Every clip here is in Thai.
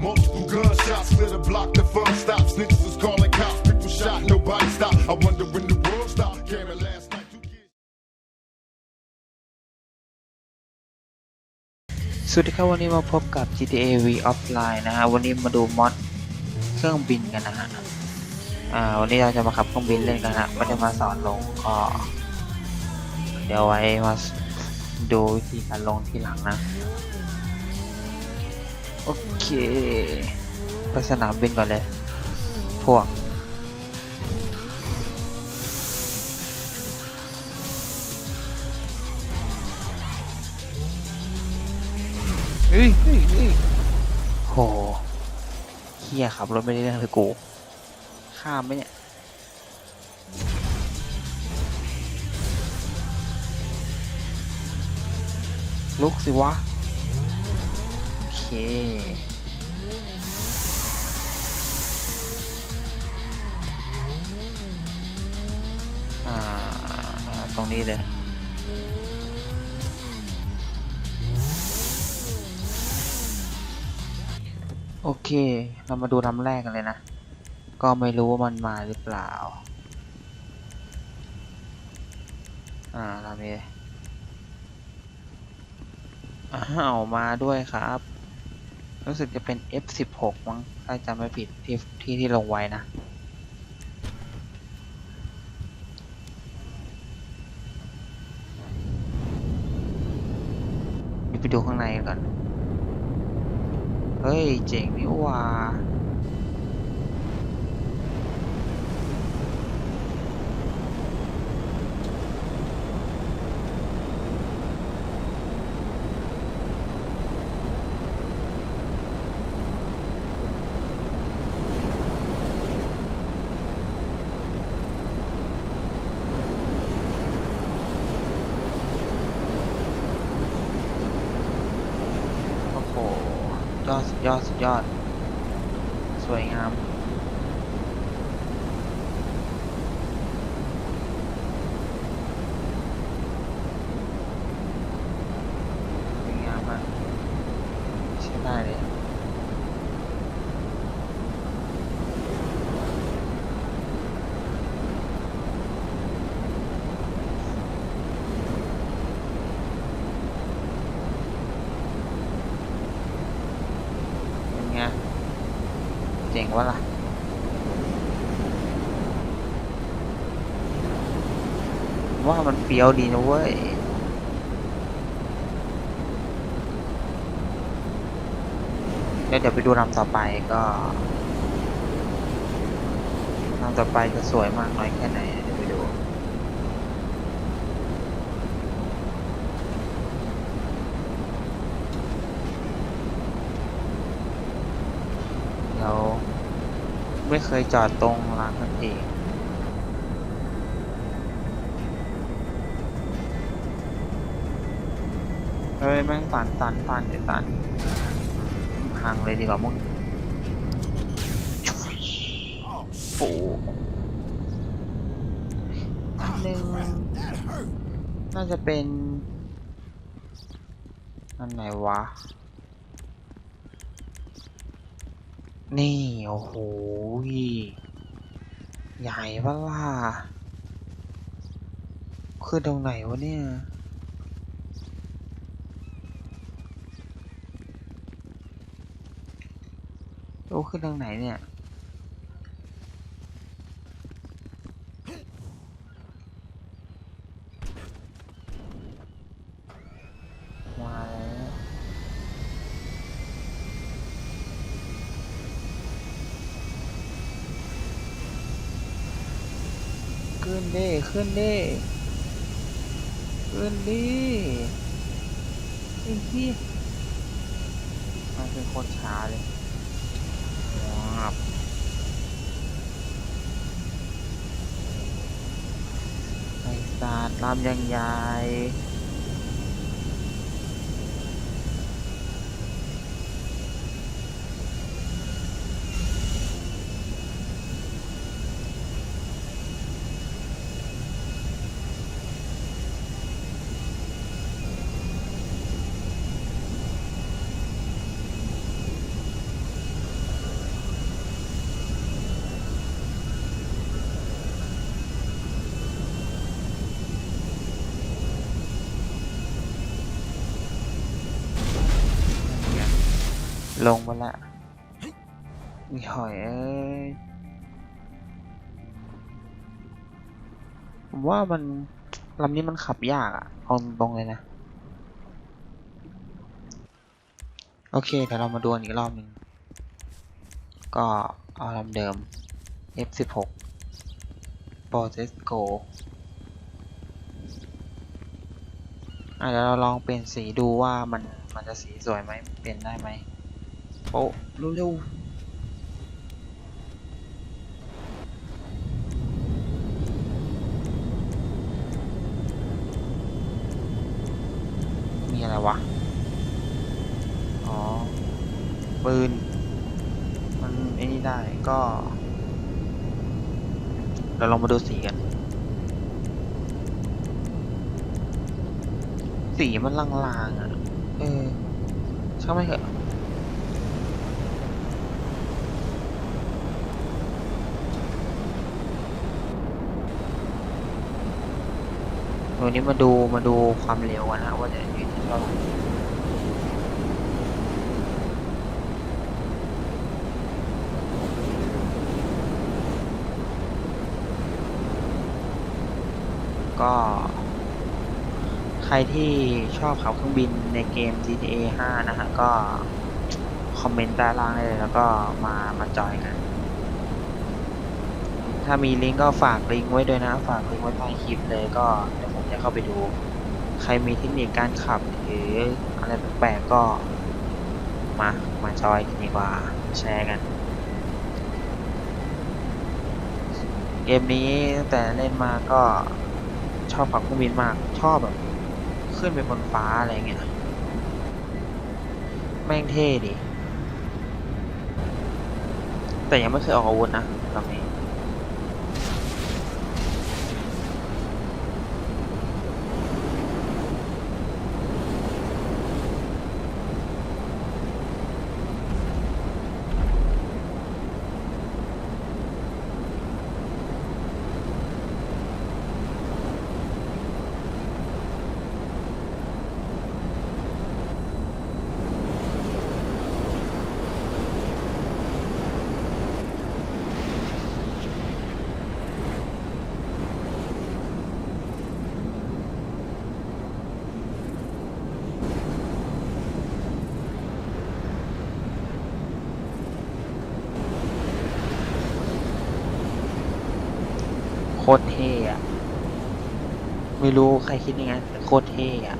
Multiple gunshots, split a block, the fun stops. Snitches was calling cops, people shot, nobody stopped. I wonder when the world stopped. Camera last night, two kids. สวัสดีครับวันนี้มาพบกับ GTA V Offline นะฮะวันนี้มาดูมอดเครื่องบินกันนะฮะอ่าวันนี้เราจะมาขับเครื่องบินเล่นกันนะไม่ได้มาสอนลงก็เดี๋ยวไว้มาดูวิธีการลงที่หลังนะ ไปสนามบินก่อนเลย พวก เฮ้ยเฮ้ยเฮ้ยโหเฮียขับรถไม่ได้เรื่องเลยกู ข้ามไหมเนี่ย ลุกสิวะ โอเค ตรงนี้เลยโอเค เรามาดูลำแรกกันเลยนะ ก็ไม่รู้ว่ามันมาหรือเปล่า อ่าลำนี้อ้าวมาด้วยครับ รู้สึกจะเป็น F16 มั้ง ถ้าจำไม่ผิดที่ที่ที่ลงไว้นะ เดี๋ยว ไปดูข้างในก่อน เฮ้ย เจ๋งนี่ว่า โอ้โห ยอดสุดยอดสุดยอด สวยงาม สวยงามมากใช้ได้เลย เป็นไง เจ๋ง วะล่ะว่ามันเฟี้ยวดีนะเว้ยเดี๋ยวเดี๋ยวไปดูลำต่อไปก็ลำต่อไปจะสวยมากน้อยแค่ไหน เดี๋ยวไปดู เราไม่ เคยจอดตรงร้านนั่นเองเฮ้ยแม่งฝันตันฝันเดี๋ยวตันพังเลยดีกว่ามึงฟูอันหนึ่งน่าจะเป็น อันไหนวะ นี่ โอ้โห ใหญ่ปะล่ะคือตรงไหนวะเนี่ย โอ้ขึ้นทางไหนเนี่ย มาแล้ว ขึ้นดิขึ้นดิขึ้นดิไอ้ที่มันเป็นโคตรช้าเลยว้าบไอ้สาดลำยังใหญ่ ลงมาละมีหอยเอ้ยผมว่ามันลำนี้มันขับยากอะเอาตรงเลยนะ โอเคเดี๋ยวเรามาดูอีกรอบหนึ่งก็เอาลำเดิม F16 p o r t e s c o อะเดี๋ยวเราลองเปลี่ยนสีดูว่ามันมันจะสีสวยไหมเปลี่ยนได้ไหม โอ้เร็วๆมีอะไรวะ อ๋อ ปืน มันไอ้นี่ได้ก็ เราลองมาดูสีกัน สีมันลางๆอะ เออช่างไม่เถอะ วันนี้มาดูมาดูความเร็วกันนะว่าจะอยู่ที่เท่าไหร่ก็ ใครที่ชอบขับเครื่องบินในเกม GTA 5 นะฮะ ก็ คอมเมนต์ใต้ล่างได้เลย แล้วก็มามาจอยกัน ถ้ามีลิงก์ก็ฝากลิงก์ไว้ด้วยนะ ฝากลิงก์ไว้ใต้คลิปเลยก็เดี๋ยว จะเข้าไปดู ใครมีเทคนิคการขับหรืออะไรแปลกๆก็ มา มาจอยกันดีกว่า แชร์กัน เกมนี้ตั้งแต่เล่นมาก็ชอบขับเครื่องบินมาก ชอบแบบ ขึ้นไปบนฟ้าอะไรเงี้ย แม่งเท่ดิ แต่ยังไม่เคยออกอาวุธนะลำนี้โค ตรเท่อะไม่รู้ใครคิดยังไงแต่โคตรเท่อะ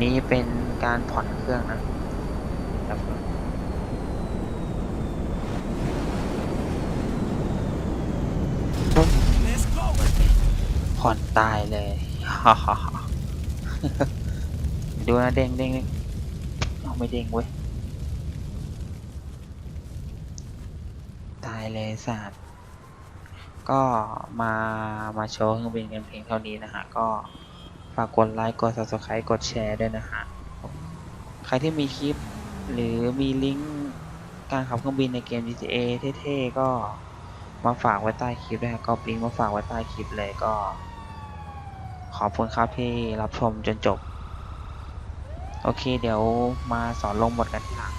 นี่เป็นการผ่อนเครื่องนะครับผ่อนตายเลยฮ่าฮ่าฮ่า ดูนะเด้งเด้งเด้งเอาไม่เด้งเว้ย ตายเลยสัตว์ก็มามาโชว์เครื่องบินกันเพียงเท่านี้นะฮะ ก็ฝากกดไลค์กด subscribe กดแชร์ด้วยนะฮะ ใครที่มีคลิปหรือมีลิงก์การขับเครื่องบินในเกม GTA เท่ๆก็มาฝากไว้ใต้คลิปด้วยฮะก็ลิงก์มาฝากไว้ใต้คลิปเลยก็ ขอบคุณครับที่รับชมจนจบ โอเค เดี๋ยวมาสอนลงหมดกันทีหลัง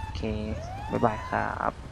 โอเค บ๊ายบายครับ